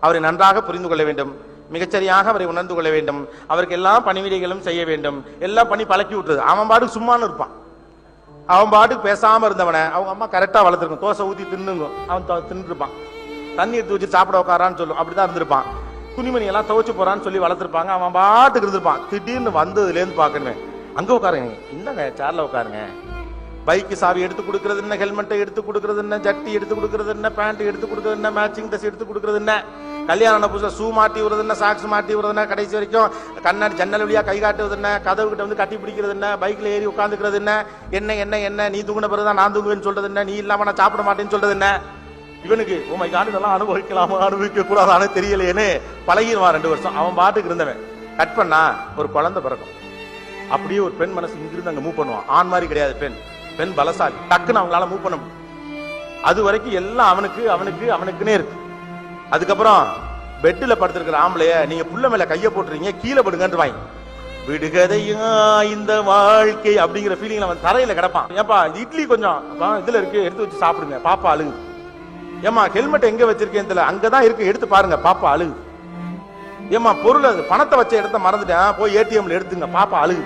அவரை நன்றாக புரிந்து கொள்ள வேண்டும். மிகச்சரியாக அவரை உணர்ந்து கொள்ள வேண்டும். அவருக்கு எல்லா பணிவிடைகளும் செய்ய வேண்டும். எல்லாம் பண்ணி பழக்கி விட்டுறது. அவன் பாட்டுக்கு சும்மான்னு இருப்பான். அவன் பாட்டுக்கு பேசாமல் இருந்தவனை அவங்க அம்மா கரெக்டாக வளர்த்துருக்கும். தோசை ஊற்றி தின்னுங்க. அவன் த- இருப்பான் தண்ணி எடுத்து வச்சு சாப்பிட உட்காரான்னு சொல்லும் அப்படிதான் இருந்திருப்பான். துணிமணி எல்லாம் துவச்சு போகிறான்னு சொல்லி வளர்த்துருப்பாங்க. அவன் பாட்டுக்கு இருந்திருப்பான். திடீர்னு வந்ததுலேருந்து பார்க்கணுமே. அங்கே உட்காருங்க. இந்தங்க சேரில் உட்காருங்க. பைக்கு சாவி எடுத்து கொடுக்கறது என்ன? ஹெல்மெட்டை எடுத்து கொடுக்கறது என்ன? ஜட்டி எடுத்து கொடுக்கறது என்ன? பேண்ட் எடுத்து கொடுக்கறது என்ன? மேட்சிங் ட்ரெஸ் எடுத்து கொடுக்கறது என்ன? கல்யாணம் புதுசாக ஷூ மாட்டி விடுறது என்ன சாக்ஸ் மாட்டி விடுறது என்ன கடைசி வரைக்கும் கண்ணாடி ஜன்னல் வழியாக கை காட்டுவது என்ன கதவு கிட்ட வந்து கட்டி பிடிக்கிறது என்ன பைக்கில் ஏறி உட்காந்துக்கிறது என்ன என்ன என்ன என்ன நீ தூங்கின பிறகு தான் நான் தூங்குவேன்னு சொல்றது என்ன நீ இல்லாம நான் சாப்பிட மாட்டேன்னு சொல்றது என்ன? இவனுக்கு உமை காண்டு இதெல்லாம் அனுபவிக்கலாமா அனுபவிக்க கூடாதானே தெரியலையேன்னு பழகிடுவான் ரெண்டு வருஷம். அவன் பாட்டுக்கு இருந்தவன். கட் பண்ணா ஒரு குழந்தை பிறக்கும். அப்படியே ஒரு பெண் மனசு இங்கிருந்து அங்க மூவ் பண்ணுவான். ஆண் மாதிரி கிடையாது பெண். பெண் பலசாலி. டக்குன்னு அவங்களால மூவ் பண்ண முடியும். அது வரைக்கும் எல்லாம் அவனுக்கு அவனுக்கு அவனுக்குன்னே இருக்கு. அதுக்கப்புறம் பெட்டில் படுத்திருக்கிற ஆம்பளைய நீங்க புள்ள மேல கையை போட்டுறீங்க கீழே படுங்கன்னு வாங்கி விடுகதையா இந்த வாழ்க்கை அப்படிங்கிற ஃபீலிங்ல அவன் தரையில கிடப்பான். ஏப்பா இட்லி கொஞ்சம் இதுல இருக்கு எடுத்து வச்சு சாப்பிடுங்க பாப்பா அழுகு. ஏமா ஹெல்மெட் எங்க வச்சிருக்கேன் தெரியல அங்கதான் இருக்கு எடுத்து பாருங்க பாப்பா அழுகு. ஏமா பொருள் அது பணத்தை வச்ச இடத்த மறந்துட்டேன் போய் ஏடிஎம்ல எடுத்துங்க பாப்பா அழுகு.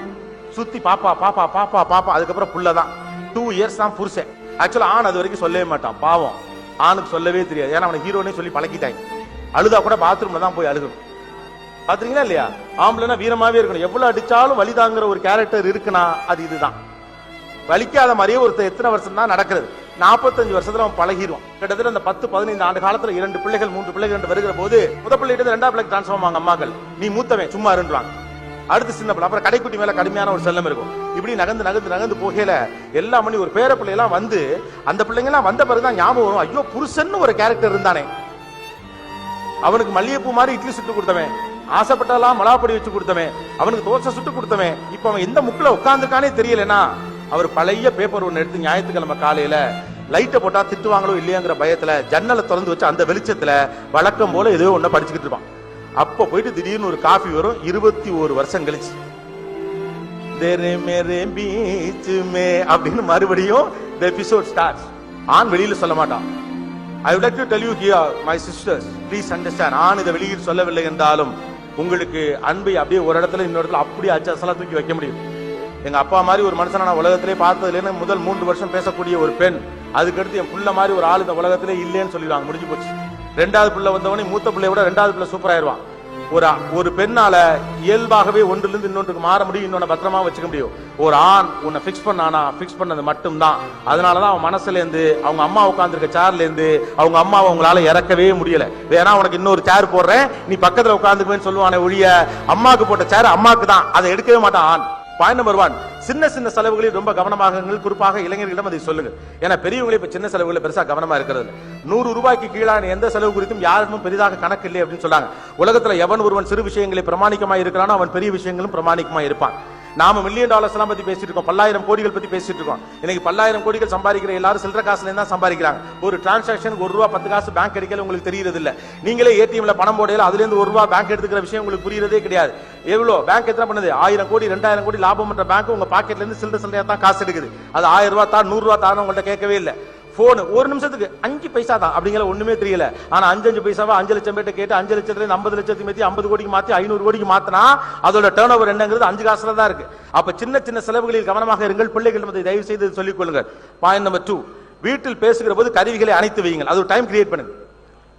சுத்தி பாப்பா பாப்பா பாப்பா பாப்பா அதுக்கப்புறம் புள்ளதான். டூ இயர்ஸ் தான் புருஷன். ஆக்சுவலா ஆண் அது வரைக்கும் சொல்லவே மாட்டான் பாவம். ஆணுக்கு சொல்லவே தெரியாது. ஏன்னா அவனை ஹீரோனே சொல்லி பழக்கிட்டாங்க. அழுதா கூட பாத்ரூம்ல தான் போய் அழுகணும். பாத்துறீங்களா இல்லையா? ஆம்பளைனா வீரமாவே இருக்கணும். எவ்வளவு அடிச்சாலும் வலிதாங்கிற ஒரு கேரக்டர் இருக்குன்னா அது இதுதான். வலிக்காத மாதிரியே ஒருத்தர் எத்தனை வருஷம் தான் நடக்கிறது. நாற்பத்தஞ்சு வருஷத்துல அவன் பழகிடுவான். கிட்டத்தட்ட அந்த பத்து பதினைந்து ஆண்டு காலத்துல இரண்டு பிள்ளைகள் மூன்று பிள்ளைகள் ரெண்டு வருகிற போது முத பிள்ளைகிட்ட ரெண்டாவது பிள்ளைக்கு டிரான்ஸ்ஃபார்ம் ஆவாங்க அம்மாக்கள். நீ மூத்தவன் சும்மா இருந்துவாங்க அடுத்து சின்ன பிள்ளை. அப்புறம் கடைக்குட்டி மேல கடுமையான ஒரு செல்லம் இருக்கும். இப்படி நகர்ந்து நகர்ந்து நகர்ந்து போகையில எல்லா மணி ஒரு பேர பிள்ளை எல்லாம் வந்து அந்த பிள்ளைங்க எல்லாம் வந்த பிறகுதான் ஞாபகம் வரும். ஐயோ புருஷன்னு ஒரு கேரக்டர் இருந்தானே. அவனுக்கு மல்லிகைப்பூ மாதிரி இட்லி சுட்டு கொடுத்தவன். ஆசைப்பட்டெல்லாம் மலாப்பொடி வச்சு கொடுத்தவன். அவனுக்கு தோசை சுட்டு கொடுத்தவன். இப்ப அவன் எந்த முக்கில் உட்காந்துருக்கானே தெரியலனா அவர் பழைய பேப்பர் ஒன்று எடுத்து ஞாயிற்றுக்கிழமை காலையில லைட்டை போட்டா திட்டுவாங்களோ இல்லையாங்கிற பயத்துல ஜன்னலை திறந்து வச்சு அந்த வெளிச்சத்துல வழக்கம் போல ஏதோ ஒன்ன படிச்சுக்கிட்டு இருப்பான். அப்ப போயிட்டு திடீர்னு ஒரு காஃபி வரும். இருபத்தி ஒரு வருஷம் கழிச்சு. மே அப்படின்னு மறுபடியும் the episode ஆண் வெளியில சொல்ல மாட்டான். I like to tell you here my sisters please understand நான் இதை வெளியில் சொல்லவில்லை என்றாலும் உங்களுக்கு அன்பை அப்படியே ஒரு இடத்துல இன்னொரு இடத்துல அப்படியே அச்சசலா தூக்கி வைக்க முடியும். எங்க அப்பா மாதிரி ஒரு மனுஷனை நான் உலகத்திலே பார்த்ததுலேருந்து முதல் மூன்று வருஷம் பேசக்கூடிய ஒரு பெண் அதுக்கடுத்து என் புள்ள மாதிரி ஒரு ஆள் இந்த உலகத்திலே இல்லைன்னு சொல்லிடுவாங்க. முடிஞ்சு போச்சு. ரெண்டாவது பிள்ளை வந்தவனே மூத்த பிள்ளைய விட ரெண்டாவது பிள்ளை சூப்பர் ஆயிருவான் ஒரு ஒரு பெண்ணால இயல்பாகவே ஒன்றிலிருந்து இன்னொன்றுக்கு மாற முடியும் இன்னொன்னு பத்திரமா வச்சுக்க முடியும். ஒரு ஆண் உன்னை ஃபிக்ஸ் பண்ணானா ஃபிக்ஸ் பண்ணது மட்டும்தான். அதனாலதான் அவன் மனசுல இருந்து அவங்க அம்மா உட்காந்துருக்க சேர்ல இருந்து அவங்க அம்மாவை அவங்களால இறக்கவே முடியல. வேணா உனக்கு இன்னொரு சேர் போடுறேன் நீ பக்கத்துல உட்காந்துக்குவேன்னு சொல்லுவானே ஒழிய அம்மாக்கு போட்ட சேர் அம்மாவுக்கு தான். அதை எடுக்கவே மாட்டான் ஆண். பாயிண்ட் நம்பர் ஒன் சின்ன சின்ன செலவுகளில் ரொம்ப கவனமாக குறிப்பாக இளைஞர்களிடம் அதை சொல்லுங்க ஏன்னா பெரியவங்களே இப்ப சின்ன செலவுகளை பெருசா கவனமா இருக்கிறது நூறு ரூபாய்க்கு கீழான எந்த செலவு குறித்தும் யாருக்கும் பெரிதாக கணக்கு இல்லை அப்படின்னு சொன்னாங்க. உலகத்துல எவன் ஒருவன் சிறு விஷயங்களை பிரமாணிக்கமா இருக்கிறானோ அவன் பெரிய விஷயங்களும் பிரமாணிக்கமா இருப்பான். நாம மில்லியன் டாலர்ஸ் எல்லாம் பத்தி பேசிட்டு இருக்கோம். பல்லாயிரம் கோடிகள் பத்தி பேசிட்டு இருக்கோம். இன்னைக்கு பல்லாயிரம் கோடிகள் சம்பாதிக்கிற எல்லாரும் சில்லற காசுல இருந்தா சம்பாதிக்கிறாங்க. ஒரு டிரான்சாக்ஷன் ஒரு ரூபா பத்து காசு பேங்க் எடுக்கல உங்களுக்கு தெரியறது இல்ல நீங்களே ஏடிஎம்ல பணம் போடையில அதுல இருந்து ஒரு ரூபா பேங்க் எடுத்துக்கிற விஷயம் உங்களுக்கு புரியறதே கிடையாது. எவ்வளவு பேங்க் எத்தனை பண்ணுது? ஆயிரம் கோடி ரெண்டாயிரம் கோடி லாபம் பண்ற பேங்க் உங்க பாக்கெட்ல இருந்து சில்லற சில்லறையா தான் காசு எடுக்குது. அது ஆயிரம் ரூபா தான் நூறு ரூபா தான் உங்கள்ட்ட கேட்கவே இல்லை. போன் ஒரு நிமிஷத்துக்கு அஞ்சு பைசா தான். அப்படிங்கிற ஒண்ணுமே தெரியல. ஆனா அஞ்சு அஞ்சு பைசாவா அஞ்சு லட்சம் பேட்ட கேட்டு அஞ்சு லட்சத்துல ஐம்பது லட்சத்துக்கு மாத்தி ஐம்பது கோடிக்கு மாத்தி ஐநூறு கோடிக்கு மாத்தினா அதோட டேர்ன் ஓவர் என்னங்கிறது அஞ்சு காசுல தான் இருக்கு. அப்ப சின்ன சின்ன செலவுகளில் கவனமாக இருங்கள். பிள்ளைகள் அதை தயவு செய்து சொல்லிக் கொள்ளுங்கள். பாயிண்ட் நம்பர் டூ வீட்டில் பேசுகிற போது கருவிகளை அணைத்து வையுங்கள். அது ஒரு டைம் கிரியேட் பண்ணுங்க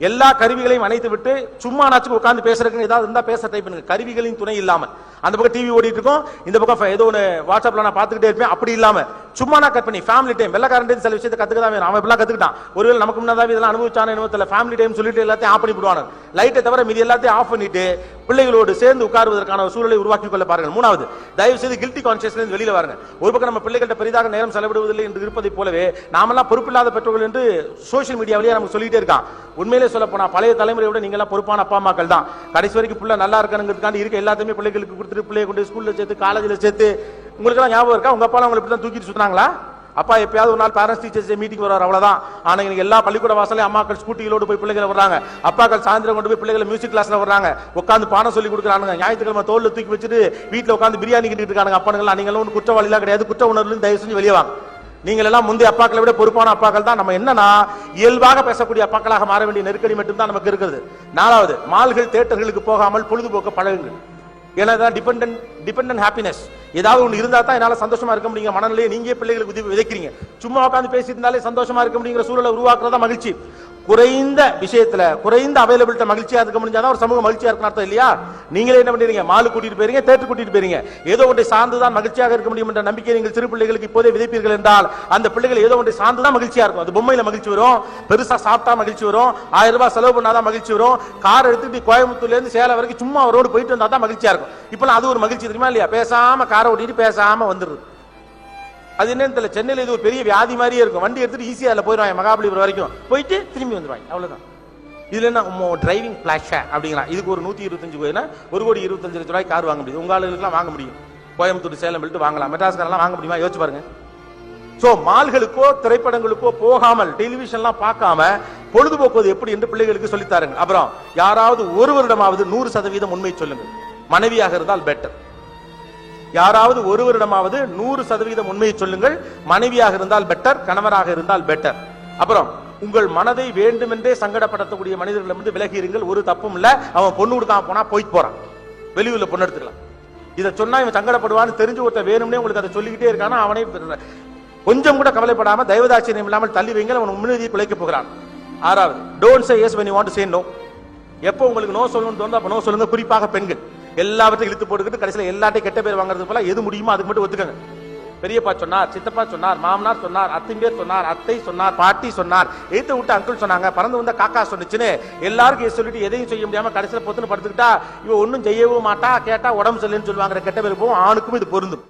எல்லா கருவிகளையும் அணைத்து விட்டு சும்மா நாச்சுக்கு உட்காந்து பேசுறதுக்கு ஏதாவது இருந்தா பேச ட்ரை பண்ணுங்க. கருவிகளின் துணை இல்லாம அந்த பக்கம் டிவி ஓடிட்டு இருக்கும். இந்த பக்கம் ஏதோ ஒன்று வாட்ஸ்அப்ல நான் பார்த்துக்கிட்டே இருப்பேன். அப்படி இல்லாம சும்மா நான் கட் பண்ணி ஃபேமிலி டைம் வெள்ளக்காரன் சில விஷயத்தை கத்துக்க தான் வேணும். அவன் இப்பெல்லாம் கத்துக்கிட்டான். ஒருவேளை நமக்கு முன்னதாக இதெல்லாம் அனுபவிச்சான என்னவோ ஃபேமிலி டைம் சொல்லிட்டு எல்லாத்தையும் ஆஃப் பண்ணி விடுவாங்க லைட்டை தவிர மீதி எல்லாத்தையும் ஆஃப் பண்ணிட்டு பிள்ளைகளோடு சேர்ந்து உட்காருவதற்கான சூழலை உருவாக்கி கொள்ள பாருங்கள். மூணாவது தயவு செய்து கில்ட்டி கான்சியஸ்லேருந்து வெளியில் வாருங்க. ஒரு பக்கம் நம்ம பிள்ளைகள்ட்ட பெரிதாக நேரம் செலவிடுவதில்லை என்று இருப்பதை போலவே நாமெல்லாம் பொறுப்பில்லாத பெற்றோர்கள் என்று சோஷியல் மீடியாவிலேயே நமக்கு சொல்லிட்டே இருக்கான். உண்மையிலே சொல்ல போனா பழைய தலைமுறையோட விட நீங்க எல்லாம் பொறுப்பான அப்பா அம்மாக்கள் தான். கடைசி வரைக்கும் பிள்ளை நல்லா இருக்கணுங்கிறதுக்காண்டி இருக்க எல்லாத்தையுமே பிள்ளைகளுக்கு கொடுத்துட்டு பிள்ளைய கொண்டு ஸ்கூல்ல சேர்த்து காலேஜில் சேர்த்து உங்களுக்கெல்லாம் ஞாபகம் இருக்கா? உங்க அப்பா உங்களை இப்படி தான் தூக்கிட்டு சுத்தினாங்களா? அப்பா எப்பயாவது ஒரு நாள் பேரண்ட்ஸ் டீச்சர்ஸ் மீட்டிங் வர்றாரு அவ்வளவுதான். ஆனா இன்னைக்கு எல்லா பள்ளிக்கூட வாசலையும் அம்மாக்கள் ஸ்கூட்டிகளோடு போய் பிள்ளைகளை வர்றாங்க அப்பாக்கள் சாயந்தரம் கொண்டு போய் பிள்ளைகளை மியூசிக் கிளாஸ்ல வர்றாங்க உட்காந்து பாடம் சொல்லி கொடுக்குறாங்க ஞாயிற்றுக்கிழமை தோல்ல தூக்கி வச்சுட்டு வீட்டில் உட்காந்து பிரியாணி கிட்டிட்டு இருக்காங்க அப்பனுங்களா நீங்களும் ஒன்று குற்றவாளிலாம் கிடையாது. குற்ற உணர்வு தயவு செஞ்சு வெளியே வாங்க. நீங்கள் எல்லாம் முந்தைய அப்பாக்களை விட பொறுப்பான அப்பாக்கள் தான். நம்ம என்னன்னா இயல்பாக பேசக்கூடிய அப்பாக்களாக மாற வேண்டிய நெருக்கடி மட்டும்தான் நமக்கு இருக்குது நாலாவது மால்கள் தேட்டர்களுக்கு போகாமல் பொழுதுபோக்க பழகுங்கள். ஏன்னா தான் டிபெண்டன்ட் டிபெண்டன்ட் ஹாப்பினஸ் ஏதாவது ஒன்று இருந்தால் தான் என்னால் சந்தோஷமா இருக்க முடியுங்க. மனநிலையை நீங்க பிள்ளைகளுக்கு விதைக்கிறீங்க சும்மா உட்காந்து பேசிட்டு இருந்தாலே சந்தோஷமா இருக்க முடியுங்கிற சூழலை உருவாக்குறதா மகிழ்ச்சி. குறைந்த விஷயத்துல குறைந்த அவைலபிலிட்ட மகிழ்ச்சியா இருக்க முடிஞ்சாதான் ஒரு சமூக மகிழ்ச்சியா இருக்கணும் அர்த்தம் இல்லையா? நீங்களே என்ன பண்றீங்க மாலு கூட்டிட்டு போறீங்க தேட்டர் கூட்டிட்டு போறீங்க ஏதோ ஒன்றை சார்ந்துதான் மகிழ்ச்சியாக இருக்க முடியும் என்ற நம்பிக்கை நீங்கள் சிறு பிள்ளைகளுக்கு இப்போதே விதைப்பீர்கள் என்றால் அந்த பிள்ளைகள் ஏதோ ஒன்றை சார்ந்துதான் மகிழ்ச்சியா இருக்கும். அது பொம்மையில மகிழ்ச்சி வரும் பெருசா சாப்பிட்டா மகிழ்ச்சி வரும் ஆயிரம் ரூபாய் செலவு பண்ணாதான் மகிழ்ச்சி வரும் கார் எடுத்துட்டு கோயம்புத்தூர்ல இருந்து சேலம் வரைக்கும் சும்மா ரோடு போயிட்டு வந்தா தான் மகிழ்ச்சியா இருக்கும். இப்பெல்லாம் அது ஒரு மகிழ்ச்சி தெரியுமா இல்லையா? பேசாம காரை ஓட்டிட்டு பேசாம வந்துடுது அது என்னன்னு தெரியல சென்னையில் இது ஒரு பெரிய வியாதி மாதிரியே இருக்கும். வண்டி எடுத்துட்டு ஈஸியாக அதில் போயிடுவாங்க மகாபலிபுரம் வரைக்கும். போயிட்டு திரும்பி வந்துடுவாங்க அவ்வளோதான் இதுல என்ன டிரைவிங் பிளாஷா அப்படிங்களா இதுக்கு ஒரு நூற்றி இருபத்தஞ்சு கோயினா ஒரு கோடி இருபத்தஞ்சு லட்ச ரூபாய் கார் வாங்க முடியும். உங்க ஆளுகளுக்குலாம் வாங்க முடியும். கோயம்புத்தூர் சேலம் போயிட்டு வாங்கலாம். மெட்ராஸ்காரெல்லாம் வாங்க முடியுமா? யோசிச்சு பாருங்க. ஸோ மால்களுக்கோ திரைப்படங்களுக்கோ போகாமல் டெலிவிஷன்லாம் பார்க்காம பொழுதுபோக்குவது எப்படி என்று பிள்ளைகளுக்கு சொல்லித்தாருங்க அப்புறம் யாராவது ஒரு வருடமாவது நூறு சதவீதம் உண்மை சொல்லுங்கள். மனைவியாக இருந்தால் பெட்டர் யாராவது ஒருவரிடமாவது நூறு சதவீதம் உண்மையை சொல்லுங்கள். மனைவியாக இருந்தால் பெட்டர் கணவராக இருந்தால் பெட்டர் அப்புறம் உங்கள் மனதை வேண்டுமென்றே சங்கடப்படுத்தக்கூடிய மனிதர்களிடமிருந்து விலகி இருங்கள் ஒரு தப்பும் இல்ல. அவன் பொண்ணு கொடுக்காம போனா போயிட்டு போறான். வெளியூர்ல பொண்ணு எடுத்துக்கலாம். இதை சொன்னா இவன் சங்கடப்படுவான்னு தெரிஞ்சு ஒருத்த வேணும்னே உங்களுக்கு அதை சொல்லிக்கிட்டே இருக்கானா அவனே கொஞ்சம் கூட கவலைப்படாம தெய்வதாச்சரியம் இல்லாமல் தள்ளி வைங்க அவன் முன்னுரியை குலைக்க போகிறான். ஆறாவது don't say yes when you want to say எப்போ உங்களுக்கு நோ சொல்லணும்னு தோணுதோ அப்ப நோ சொல்லுங்க. குறிப்பாக பெண்கள். எல்லாவற்றையும் இழுத்து போட்டுக்கிட்டு கடைசியில் எல்லாத்தையும் கெட்ட பேர் வாங்குறது போல எது முடியுமோ அதுக்கு மட்டும் ஒத்துக்கங்க. பெரியப்பா சொன்னார் சித்தப்பா சொன்னார் மாமனார் சொன்னார் அத்தை பேர் சொன்னார் அத்தை சொன்னார் பாட்டி சொன்னார் எழுத்து விட்டு அங்கிள் சொன்னாங்க பறந்து வந்த காக்கா சொன்னுச்சுன்னு எல்லாருக்கும் சொல்லிட்டு எதையும் செய்ய முடியாம கடைசியில் பொத்துன்னு படுத்துக்கிட்டா இவன் ஒன்றும் செய்யவும் மாட்டா கேட்டா உடம்பு சரியில்லைன்னு சொல்லுவாங்க கெட்ட பேர் போகும் ஆணுக்கும் இது பொருந்தும்.